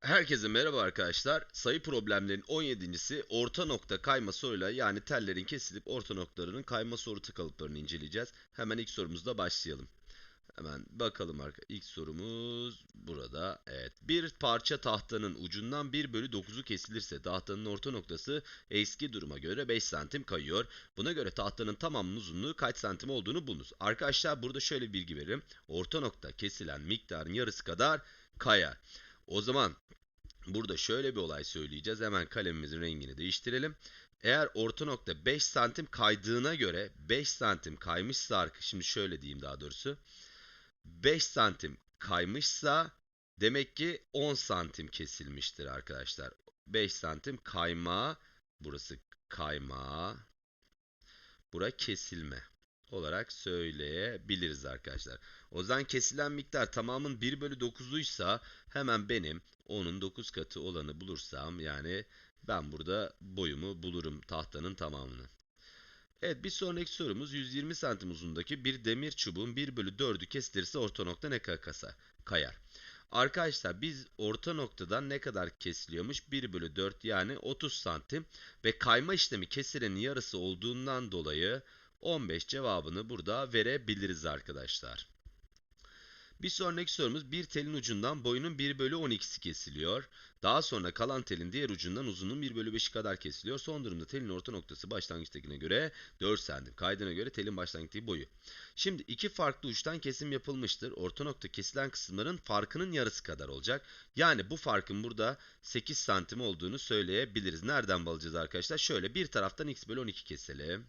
Herkese merhaba arkadaşlar. Sayı problemlerinin 17.si orta nokta kayma soruyla yani tellerin kesilip orta noktalarının kayma soru kalıplarını inceleyeceğiz. Hemen ilk sorumuzla başlayalım. Hemen bakalım arka. İlk sorumuz burada. Evet. Bir parça tahtanın ucundan 1 bölü 9'u kesilirse tahtanın orta noktası eski duruma göre 5 santim kayıyor. Buna göre tahtanın tamamının uzunluğu kaç santim olduğunu bulunuz. Arkadaşlar burada şöyle bir bilgi veririm. Orta nokta kesilen miktarın yarısı kadar kayar. O zaman burada şöyle bir olay söyleyeceğiz. Hemen kalemimizin rengini değiştirelim. Eğer orta nokta 5 santim kaydığına göre 5 santim kaymışsa şimdi şöyle diyeyim daha doğrusu. 5 santim kaymışsa demek ki 10 santim kesilmiştir arkadaşlar. 5 santim kayma burası kayma bura kesilme olarak söyleyebiliriz arkadaşlar. O zaman kesilen miktar tamamın 1 bölü 9'uysa hemen benim onun 9 katı olanı bulursam yani ben burada boyumu bulurum tahtanın tamamını. Evet bir sonraki sorumuz 120 santim uzundaki bir demir çubuğun 1 bölü 4'ü kesilirse orta nokta ne kadar kasa, kayar? Arkadaşlar biz orta noktadan ne kadar kesiliyormuş? 1 bölü 4 yani 30 santim ve kayma işlemi kesilenin yarısı olduğundan dolayı 15 cevabını burada verebiliriz arkadaşlar. Bir sonraki sorumuz bir telin ucundan boyunun 1 bölü 12'si kesiliyor. Daha sonra kalan telin diğer ucundan uzunluğun 1 bölü 5'i kadar kesiliyor. Son durumda telin orta noktası başlangıçtakine göre 4 santim. Kaydına göre telin başlangıçtaki boyu. Şimdi iki farklı uçtan kesim yapılmıştır. Orta nokta kesilen kısımların farkının yarısı kadar olacak. Yani bu farkın burada 8 santim olduğunu söyleyebiliriz. Nereden bulacağız arkadaşlar? Şöyle bir taraftan x bölü 12 keselim.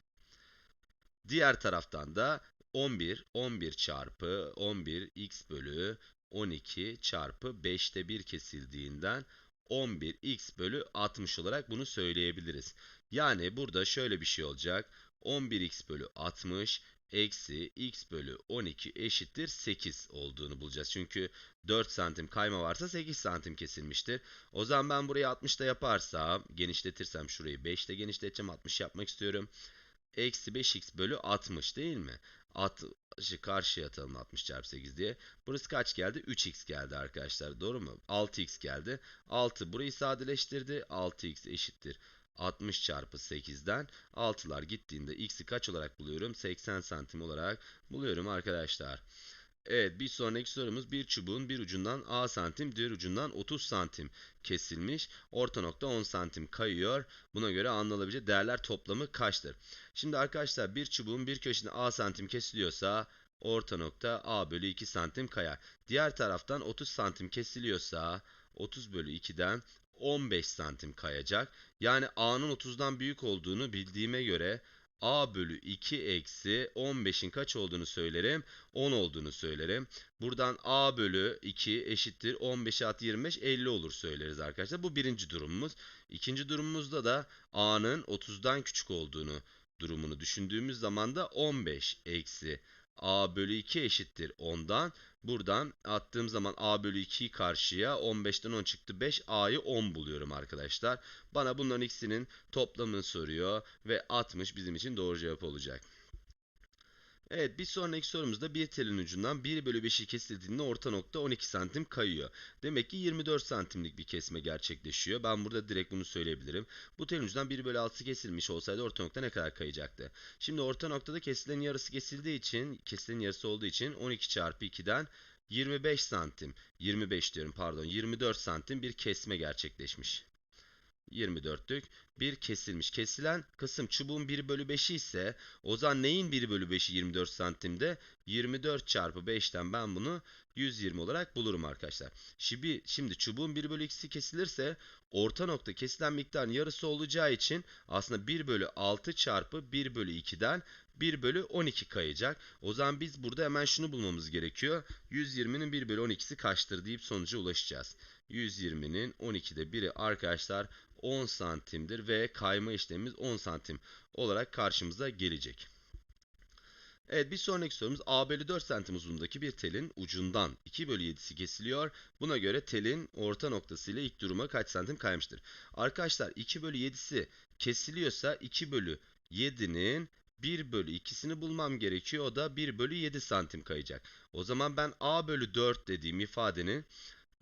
Diğer taraftan da 11, 11 çarpı 11 x bölü 12 çarpı 5'te 1 kesildiğinden 11 x bölü 60 olarak bunu söyleyebiliriz. Yani burada şöyle bir şey olacak. 11x bölü 60 eksi x bölü 12 eşittir 8 olduğunu bulacağız. Çünkü 4 santim kayma varsa 8 santim kesilmiştir. O zaman ben burayı 60'da yaparsam, genişletirsem şurayı 5'te genişleteceğim, 60 yapmak istiyorum eksi 5x bölü 60 değil mi? 60'ı karşıya atalım 60 çarpı 8 diye. Burası kaç geldi? 3x geldi arkadaşlar. Doğru mu? 6x geldi. 6 burayı sadeleştirdi. 6x eşittir. 60 çarpı 8'den 6'lar gittiğinde x'i kaç olarak buluyorum? 80 santim olarak buluyorum arkadaşlar. Evet bir sonraki sorumuz bir çubuğun bir ucundan A santim diğer ucundan 30 santim kesilmiş. Orta nokta 10 santim kayıyor. Buna göre anlanabilecek değerler toplamı kaçtır? Şimdi arkadaşlar bir çubuğun bir köşesinde A santim kesiliyorsa orta nokta A bölü 2 santim kayar. Diğer taraftan 30 santim kesiliyorsa 30 bölü 2'den 15 santim kayacak. Yani A'nın 30'dan büyük olduğunu bildiğime göre a bölü 2 eksi 15'in kaç olduğunu söylerim? 10 olduğunu söylerim. Buradan a bölü 2 eşittir 15 at 25 50 olur söyleriz arkadaşlar. Bu birinci durumumuz. İkinci durumumuzda da a'nın 30'dan küçük olduğunu durumunu düşündüğümüz zaman da 15 eksi a bölü 2 eşittir 10'dan. Buradan attığım zaman a bölü 2'yi karşıya 15'ten 10 çıktı 5 a'yı 10 buluyorum arkadaşlar. Bana bunların ikisinin toplamını soruyor ve 60 bizim için doğru cevap olacak. Evet bir sonraki sorumuzda bir telin ucundan 1 bölü 5'i kesildiğinde orta nokta 12 santim kayıyor. Demek ki 24 santimlik bir kesme gerçekleşiyor. Ben burada direkt bunu söyleyebilirim. Bu telin ucundan 1 bölü 6 kesilmiş olsaydı orta nokta ne kadar kayacaktı? Şimdi orta noktada kesilen yarısı kesildiği için, kesilen yarısı olduğu için 12 çarpı 2'den 25 santim, 25 diyorum pardon 24 santim bir kesme gerçekleşmiş. 24'lük bir kesilmiş. Kesilen kısım çubuğun 1 bölü 5'i ise o zaman neyin 1 bölü 5'i 24 santimde? 24 çarpı 5'ten ben bunu 120 olarak bulurum arkadaşlar. Şimdi, şimdi çubuğun 1 bölü 2'si kesilirse orta nokta kesilen miktarın yarısı olacağı için aslında 1 bölü 6 çarpı 1 bölü 2'den 1 bölü 12 kayacak. O zaman biz burada hemen şunu bulmamız gerekiyor. 120'nin 1 bölü 12'si kaçtır deyip sonuca ulaşacağız. 120'nin 12'de biri arkadaşlar 10 santimdir ve kayma işlemimiz 10 santim olarak karşımıza gelecek. Evet bir sonraki sorumuz A bölü 4 santim uzunluğundaki bir telin ucundan 2 bölü 7'si kesiliyor. Buna göre telin orta noktası ile ilk duruma kaç santim kaymıştır? Arkadaşlar 2 bölü 7'si kesiliyorsa 2 bölü 7'nin 1 bölü 2'sini bulmam gerekiyor. O da 1 bölü 7 santim kayacak. O zaman ben A bölü 4 dediğim ifadenin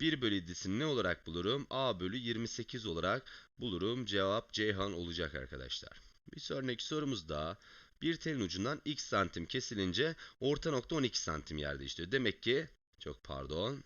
1 bölü 7'sini ne olarak bulurum? A bölü 28 olarak bulurum. Cevap Ceyhan olacak arkadaşlar. Bir sonraki sorumuzda bir telin ucundan x santim kesilince orta nokta 12 santim yer değiştiriyor. Demek ki çok pardon.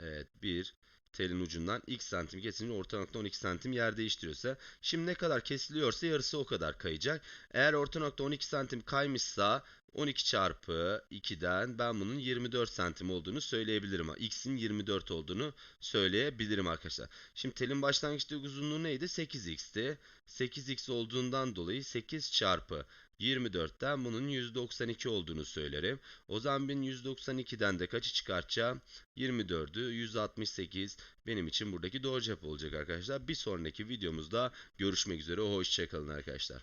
Evet bir telin ucundan x santim kesilince orta nokta 12 santim yer değiştiriyorsa şimdi ne kadar kesiliyorsa yarısı o kadar kayacak. Eğer orta nokta 12 santim kaymışsa 12 çarpı 2'den ben bunun 24 santim olduğunu söyleyebilirim. X'in 24 olduğunu söyleyebilirim arkadaşlar. Şimdi telin başlangıçta uzunluğu neydi? 8x'ti. 8x olduğundan dolayı 8 çarpı 24'ten bunun 192 olduğunu söylerim. O zaman ben 192'den de kaçı çıkartacağım? 24'ü 168 benim için buradaki doğru cevap olacak arkadaşlar. Bir sonraki videomuzda görüşmek üzere. Hoşçakalın arkadaşlar.